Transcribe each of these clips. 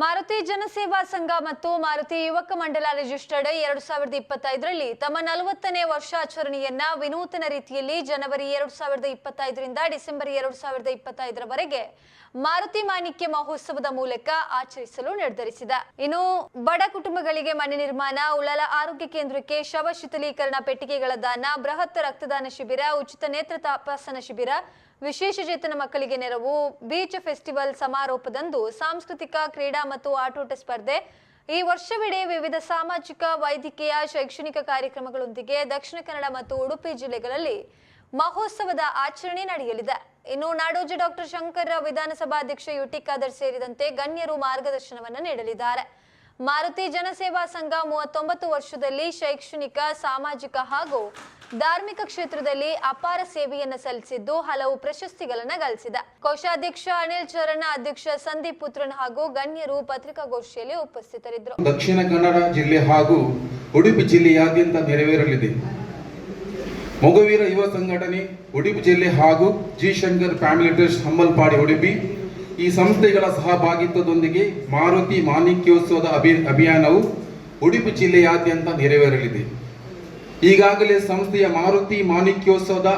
ಮಾರುತಿ ಜನಸೇವಾ ಸಂಘ ಮತ್ತು ಮಾರುತಿ ಯುವಕ ಮಂಡಲ ರಿಜಿಸ್ಟರ್ಡ್ ಎರಡು ಸಾವಿರದ ಇಪ್ಪತ್ತೈದರಲ್ಲಿ ತಮ್ಮ ನಲವತ್ತನೇ ವರ್ಷಾಚರಣೆಯನ್ನ ವಿನೂತನ ರೀತಿಯಲ್ಲಿ ಜನವರಿ ಎರಡು ಸಾವಿರದ ಇಪ್ಪತ್ತೈದರಿಂದ ಡಿಸೆಂಬರ್ ಎರಡು ಸಾವಿರದ ಇಪ್ಪತ್ತೈದರವರೆಗೆ ಮಾರುತಿ ಮಾಣಿಕ್ಯ ಮಹೋತ್ಸವದ ಮೂಲಕ ಆಚರಿಸಲು ನಿರ್ಧರಿಸಿದ. ಇನ್ನು ಬಡ ಕುಟುಂಬಗಳಿಗೆ ಮನೆ ನಿರ್ಮಾಣ ಉಳಲ ಆರೋಗ್ಯ ಕೇಂದ್ರಕ್ಕೆ ಶವ ಶಿಥಲೀಕರಣ, ಪೆಟ್ಟಿಗೆಗಳ ದಾನ, ಬೃಹತ್ ರಕ್ತದಾನ ಶಿಬಿರ, ಉಚಿತ ನೇತ್ರ ತಪಾಸಣಾ ಶಿಬಿರ ವಿಶೇಷ ಚೇತನ ಮಕ್ಕಳಿಗೆ ನೆರವು, ಬೀಚ್ ಫೆಸ್ಟಿವಲ್ ಸಮಾರೋಪದಂದು ಸಾಂಸ್ಕೃತಿಕ ಕ್ರೀಡಾ ಮತ್ತು ಆಟೋಟ ಸ್ಪರ್ಧೆ. ಈ ವರ್ಷವಿಡೀ ವಿವಿಧ ಸಾಮಾಜಿಕ, ವೈದ್ಯಕೀಯ, ಶೈಕ್ಷಣಿಕ ಕಾರ್ಯಕ್ರಮಗಳೊಂದಿಗೆ ದಕ್ಷಿಣ ಕನ್ನಡ ಮತ್ತು ಉಡುಪಿ ಜಿಲ್ಲೆಗಳಲ್ಲಿ ಮಹೋತ್ಸವದ ಆಚರಣೆ ನಡೆಯಲಿದೆ. ಇನ್ನು ನಾಡೋಜ ಡಾಕ್ಟರ್ ಶಂಕರ್ ವಿಧಾನಸಭಾಧ್ಯಕ್ಷ ಯುಟಿ ಖಾದರ್ ಸೇರಿದಂತೆ ಗಣ್ಯರು ಮಾರ್ಗದರ್ಶನವನ್ನು ನೀಡಲಿದ್ದಾರೆ. ಮಾರುತಿ ಜನಸೇವಾ ಸಂಘ ಮೂವತ್ತೊಂಬತ್ತು ವರ್ಷದಲ್ಲಿ ಶೈಕ್ಷಣಿಕ, ಸಾಮಾಜಿಕ ಹಾಗೂ ಧಾರ್ಮಿಕ ಕ್ಷೇತ್ರದಲ್ಲಿ ಅಪಾರ ಸೇವೆಯನ್ನು ಸಲ್ಲಿಸಿದ್ದು ಹಲವು ಪ್ರಶಸ್ತಿಗಳನ್ನು ಗಳಿಸಿದೆ. ಕೋಶಾಧ್ಯಕ್ಷ ಅನಿಲ್ ಚರಣ ಅಧ್ಯಕ್ಷ ಸಂದೀಪ್ ಪುತ್ರನ್ ಹಾಗೂ ಗಣ್ಯರು ಪತ್ರಿಕಾಗೋಷ್ಠಿಯಲ್ಲಿ ಉಪಸ್ಥಿತರಿದ್ದರು. ದಕ್ಷಿಣ ಕನ್ನಡ ಜಿಲ್ಲೆ ಹಾಗೂ ಉಡುಪಿ ಜಿಲ್ಲೆಯಾದ್ಯಂತ ನೆರವೇರಲಿದೆ. ಮಗುವೀರ ಯುವ ಸಂಘಟನೆ, ಉಡುಪಿ ಜಿಲ್ಲೆ ಹಾಗೂ G Shankar family trust, Hammalpadi, Udupi. ಈ ಸಂಸ್ಥೆಗಳ ಸಹಭಾಗಿತ್ವದೊಂದಿಗೆ ಮಾರುತಿ ಮಾಣಿಕ್ಯೋತ್ಸವದ ಅಭಿ, ಅಭಿಯಾನವು ಉಡುಪಿ ಜಿಲ್ಲೆಯಾದ್ಯಂತ ನೆರವೇರಲಿದೆ. ಈಗಾಗಲೇ ಸಂಸ್ಥೆಯ ಮಾರುತಿ ಮಾಣಿಕ್ಯೋತ್ಸವದ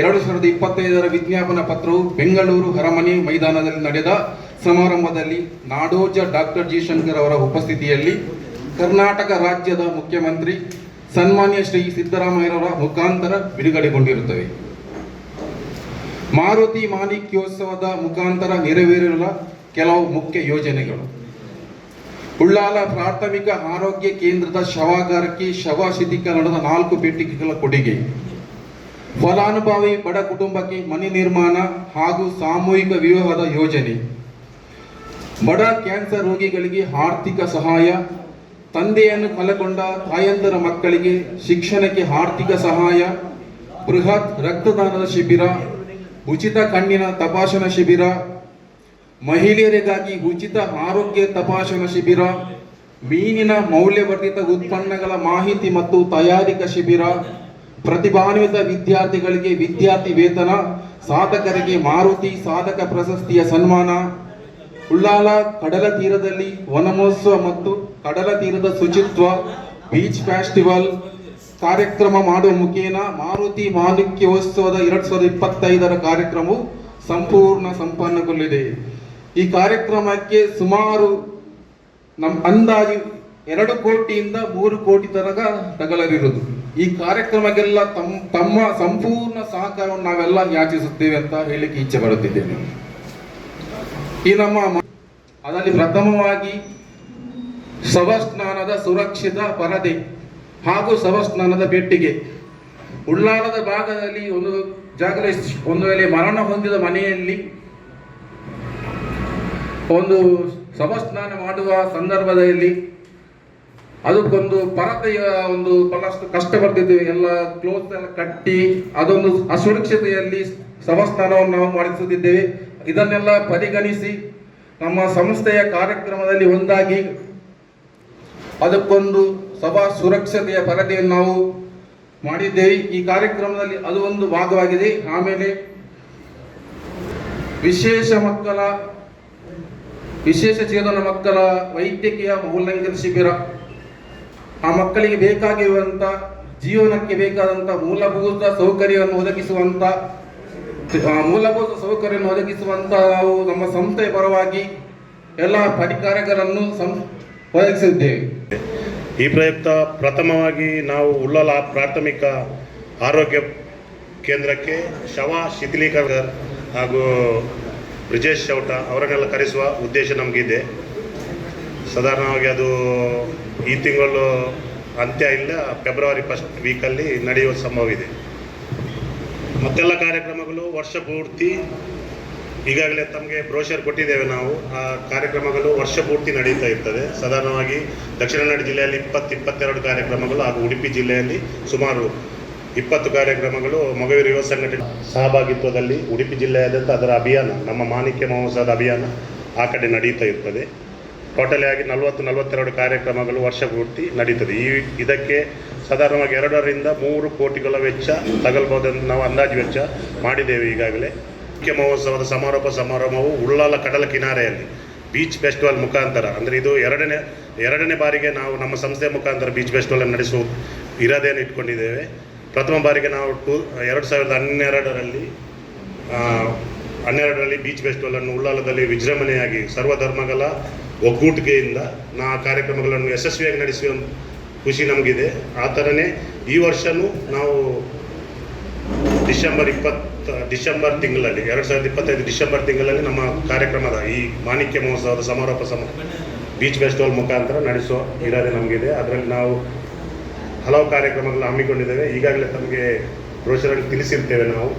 ಎರಡು ಸಾವಿರದ ಇಪ್ಪತ್ತೈದರ ವಿಜ್ಞಾಪನಾ ಪತ್ರವು ಬೆಂಗಳೂರು ಅರಮನೆ ಮೈದಾನದಲ್ಲಿ ನಡೆದ ಸಮಾರಂಭದಲ್ಲಿ ನಾಡೋಜ ಡಾಕ್ಟರ್ ಜಿ ಶಂಕರ್ ಅವರ ಉಪಸ್ಥಿತಿಯಲ್ಲಿ ಕರ್ನಾಟಕ ರಾಜ್ಯದ ಮುಖ್ಯಮಂತ್ರಿ ಸನ್ಮಾನ್ಯ ಶ್ರೀ ಸಿದ್ದರಾಮಯ್ಯರವರ ಮುಖಾಂತರ ಬಿಡುಗಡೆಗೊಂಡಿರುತ್ತವೆ. ಮಾರುತಿ ಮಾಣಿಕ್ಯೋತ್ಸವದ ಮುಖಾಂತರ ನೆರವೇರಿರುವ ಕೆಲವು ಮುಖ್ಯ ಯೋಜನೆಗಳು. ಉಳ್ಳಾಲ ಪ್ರಾಥಮಿಕ ಆರೋಗ್ಯ ಕೇಂದ್ರದ ಶವಾಗಾರಕ್ಕೆ ಶವ ಶಿಥಿಕರಣದ ನಾಲ್ಕು ಪೆಟ್ಟಿಗೆಗಳ ಕೊಡುಗೆ. ಫಲಾನುಭವಿ ಬಡ ಕುಟುಂಬಕ್ಕೆ ಮನೆ ನಿರ್ಮಾಣ ಹಾಗೂ ಸಾಮೂಹಿಕ ವಿವಾಹದ ಯೋಜನೆ. ಬಡ ಕ್ಯಾನ್ಸರ್ ರೋಗಿಗಳಿಗೆ ಆರ್ಥಿಕ ಸಹಾಯ. ತಂದೆಯನ್ನು ಕಳೆಕೊಂಡ ತಾಯಂದರ ಮಕ್ಕಳಿಗೆ ಶಿಕ್ಷಣಕ್ಕೆ ಆರ್ಥಿಕ ಸಹಾಯ. ಬೃಹತ್ ರಕ್ತದಾನದ ಶಿಬಿರ. ಉಚಿತ ಕಣ್ಣಿನ ತಪಾಸಣಾ ಶಿಬಿರ, ಮಹಿಳೆಯರಿಗಾಗಿ ಉಚಿತ ಆರೋಗ್ಯ ತಪಾಸಣಾ ಶಿಬಿರ, ಮೀನಿನ ಮೌಲ್ಯವರ್ಧಿತ ಉತ್ಪನ್ನಗಳ ಮಾಹಿತಿ ಮತ್ತು ತಯಾರಿಕಾ ಶಿಬಿರ, ಪ್ರತಿಭಾನ್ವಿತ ವಿದ್ಯಾರ್ಥಿಗಳಿಗೆ ವಿದ್ಯಾರ್ಥಿ ವೇತನ, ಸಾಧಕರಿಗೆ ಮಾರುತಿ, ಸಾಧಕ ಪ್ರಶಸ್ತಿಯ ಸನ್ಮಾನ, ಉಳ್ಳಾಲ ಕಡಲ ತೀರದಲ್ಲಿ ವನಮಹೋತ್ಸವ ಮತ್ತು ಕಡಲ ತೀರದ ಶುಚಿತ್ವ, ಬೀಚ್ ಫೆಸ್ಟಿವಲ್ ಕಾರ್ಯಕ್ರಮ ಮಾಡುವ ಮುಖೇನ ಮಾರುತಿ ಮಾಲಿಕ್ಯೋತ್ಸವದ ಎರಡ್ ಸಾವಿರದ ಇಪ್ಪತ್ತೈದರ ಕಾರ್ಯಕ್ರಮವು ಸಂಪೂರ್ಣ ಸಂಪನ್ನಗೊಳ್ಳಿದೆ. ಈ ಕಾರ್ಯಕ್ರಮಕ್ಕೆ ಸುಮಾರು ನಮ್ಮ ಅಂದಾಜು ಎರಡು ಕೋಟಿಯಿಂದ ಮೂರು ಕೋಟಿ ತನಕ ತಗಲರಿರುವುದು. ಈ ಕಾರ್ಯಕ್ರಮಕ್ಕೆಲ್ಲ ತಮ್ಮ ತಮ್ಮ ಸಂಪೂರ್ಣ ಸಹಕಾರವನ್ನು ನಾವೆಲ್ಲ ಯಾಚಿಸುತ್ತೇವೆ ಅಂತ ಹೇಳಿಕೆ ಇಚ್ಛೆ ಪಡುತ್ತಿದ್ದೇನೆ. ಈ ನಮ್ಮ ಅದರಲ್ಲಿ ಪ್ರಥಮವಾಗಿ ಶವಸ್ನಾನದ ಸುರಕ್ಷಿತ ಪರದೆ ಹಾಗೂ ಶವಸ್ನಾನದ ಪೆಟ್ಟಿಗೆ. ಉಳ್ಳಾಲದ ಭಾಗದಲ್ಲಿ ಒಂದು ಜಾಗದಲ್ಲಿ ಒಂದು ವೇಳೆ ಮರಣ ಹೊಂದಿದ ಮನೆಯಲ್ಲಿ ಒಂದು ಶವಸ್ನಾನ ಮಾಡುವ ಸಂದರ್ಭದಲ್ಲಿ ಅದಕ್ಕೊಂದು ಪರತೆಯ ಒಂದು ಬಹಳಷ್ಟು ಕಷ್ಟ ಬರ್ತಿದ್ದೇವೆ ಎಲ್ಲ ಕ್ಲೋತ್ ಎಲ್ಲ ಕಟ್ಟಿ ಅದೊಂದು ಅಸುರಕ್ಷತೆಯಲ್ಲಿ ಶವಸ್ನಾನವನ್ನು ನಾವು ಮಾಡಿಸುತ್ತಿದ್ದೇವೆ. ಇದನ್ನೆಲ್ಲ ಪರಿಗಣಿಸಿ ನಮ್ಮ ಸಂಸ್ಥೆಯ ಕಾರ್ಯಕ್ರಮದಲ್ಲಿ ಒಂದಾಗಿ ಅದಕ್ಕೊಂದು ಸಭಾ ಸುರಕ್ಷತೆಯ ಪರದೆಯನ್ನು ನಾವು ಮಾಡಿದ್ದೇವೆ. ಈ ಕಾರ್ಯಕ್ರಮದಲ್ಲಿ ಅದು ಒಂದು ಭಾಗವಾಗಿದೆ. ಆಮೇಲೆ ವಿಶೇಷ ಮಕ್ಕಳ, ವಿಶೇಷ ಚೇತನ ಮಕ್ಕಳ ವೈದ್ಯಕೀಯ ಮೂಲಂಕನ ಶಿಬಿರ. ಆ ಮಕ್ಕಳಿಗೆ ಬೇಕಾಗಿರುವಂತ, ಜೀವನಕ್ಕೆ ಬೇಕಾದಂತ ಮೂಲಭೂತ ಸೌಕರ್ಯವನ್ನು ಒದಗಿಸುವಂತ ಮೂಲಭೂತ ಸೌಕರ್ಯವನ್ನು ಒದಗಿಸುವಂತ ನಾವು ನಮ್ಮ ಸಂಸ್ಥೆಯ ಪರವಾಗಿ ಎಲ್ಲ ಪರಿಕಾರಗಳನ್ನು ಸಂ, ಒದಗಿಸಿದ್ದೇವೆ. ಈ ಪ್ರಯುಕ್ತ ಪ್ರಥಮವಾಗಿ ನಾವು ಉಳ್ಳಲ ಪ್ರಾಥಮಿಕ ಆರೋಗ್ಯ ಕೇಂದ್ರಕ್ಕೆ ಶವ ಶಿಥಿಲೀಕರಣ ಹಾಗೂ ಬ್ರಿಜೇಶ್ ಚೌಟ ಅವರನ್ನೆಲ್ಲ ಕರೆಸುವ ಉದ್ದೇಶ ನಮಗಿದೆ. ಸಾಧಾರಣವಾಗಿ ಅದು ಈ ತಿಂಗಳು ಅಂತ್ಯ ಇಲ್ಲ, ಫೆಬ್ರವರಿ ಫಸ್ಟ್ ವೀಕಲ್ಲಿ ನಡೆಯುವ ಸಂಭವ ಇದೆ ಮತ್ತೆಲ್ಲ ಕಾರ್ಯಕ್ರಮಗಳು ವರ್ಷ ಪೂರ್ತಿ ಈಗಾಗಲೇ ತಮಗೆ ಬ್ರೋಷರ್ ಕೊಟ್ಟಿದ್ದೇವೆ ನಾವು. ಆ ಕಾರ್ಯಕ್ರಮಗಳು ವರ್ಷ ಪೂರ್ತಿ ನಡೀತಾ ಇರ್ತದೆ. ಸಾಧಾರಣವಾಗಿ ದಕ್ಷಿಣ ಕನ್ನಡ ಜಿಲ್ಲೆಯಲ್ಲಿ ಇಪ್ಪತ್ತು, ಇಪ್ಪತ್ತೆರಡು ಕಾರ್ಯಕ್ರಮಗಳು ಹಾಗೂ ಉಡುಪಿ ಜಿಲ್ಲೆಯಲ್ಲಿ ಸುಮಾರು ಇಪ್ಪತ್ತು ಕಾರ್ಯಕ್ರಮಗಳು ಮೊಗವೀರ ಯುವ ಸಂಘಟನೆ ಸಹಭಾಗಿತ್ವದಲ್ಲಿ ಉಡುಪಿ ಜಿಲ್ಲೆಯಾದ್ಯಂತ ಅದರ ಅಭಿಯಾನ, ನಮ್ಮ ಮಾಣಿಕ್ಯ ಮಹೋತ್ಸವದ ಅಭಿಯಾನ ಆ ಕಡೆ ನಡೀತಾ ಇರ್ತದೆ. ಟೋಟಲಿ ಆಗಿ ನಲವತ್ತು, ನಲವತ್ತೆರಡು ಕಾರ್ಯಕ್ರಮಗಳು ವರ್ಷ ಪೂರ್ತಿ ನಡೀತದೆ. ಈ ಇದಕ್ಕೆ ಸಾಧಾರಣವಾಗಿ ಎರಡರಿಂದ ಮೂರು ಕೋಟಿಗಳ ವೆಚ್ಚ ತಗಲ್ಬೋದೆಂದು ನಾವು ಅಂದಾಜು ವೆಚ್ಚ ಮಾಡಿದ್ದೇವೆ ಈಗಾಗಲೇ. ಮುಖ್ಯ ಮಹೋತ್ಸವದ ಸಮಾರೋಪ ಸಮಾರಂಭವು ಉಳ್ಳಾಲ ಕಡಲ ಕಿನಾರೆಯಲ್ಲಿ ಬೀಚ್ ಫೆಸ್ಟಿವಲ್ ಮುಖಾಂತರ, ಅಂದರೆ ಇದು ಎರಡನೇ ಎರಡನೇ ಬಾರಿಗೆ ನಾವು ನಮ್ಮ ಸಂಸ್ಥೆ ಮುಖಾಂತರ ಬೀಚ್ ಫೆಸ್ಟಿವಲ್ ನಡೆಸುವ ಇರಾದೆಯನ್ನು ಇಟ್ಕೊಂಡಿದ್ದೇವೆ. ಪ್ರಥಮ ಬಾರಿಗೆ ನಾವು ಟೂ, ಎರಡು ಸಾವಿರದ ಹನ್ನೆರಡರಲ್ಲಿ ಹನ್ನೆರಡರಲ್ಲಿ ಬೀಚ್ ಫೆಸ್ಟಿವಲನ್ನು ಉಳ್ಳಾಲದಲ್ಲಿ ವಿಜೃಂಭಣೆಯಾಗಿ ಸರ್ವಧರ್ಮಗಳ ಒಗ್ಗೂಟಿಗೆಯಿಂದ ನಾ ಕಾರ್ಯಕ್ರಮಗಳನ್ನು ಯಶಸ್ವಿಯಾಗಿ ನಡೆಸುವ ಖುಷಿ ನಮಗಿದೆ. ಆ ಥರನೇ ಈ ವರ್ಷವೂ ನಾವು ಡಿಸೆಂಬರ್ ಇಪ್ಪತ್ತ ಡಿಸೆಂಬರ್ ತಿಂಗಳಲ್ಲಿ, ಎರಡು ಸಾವಿರದ ಇಪ್ಪತ್ತೈದು ಡಿಸೆಂಬರ್ ತಿಂಗಳಲ್ಲಿ ನಮ್ಮ ಕಾರ್ಯಕ್ರಮದ ಈ ಮಾಣಿಕ್ಯ ಮಹೋತ್ಸವದ ಸಮಾರೋಪ ಸಮ ಬೀಚ್ ಫೆಸ್ಟಿವಲ್ ಮುಖಾಂತರ ನಡೆಸುವ ಇರಾದೆ ನಮಗಿದೆ. ಅದರಲ್ಲಿ ನಾವು ಹಲವು ಕಾರ್ಯಕ್ರಮಗಳನ್ನು ಹಮ್ಮಿಕೊಂಡಿದ್ದೇವೆ. ಈಗಾಗಲೇ ತಮಗೆ ಬ್ರೋಷರಲ್ಲಿ ತಿಳಿಸಿರ್ತೇವೆ ನಾವು.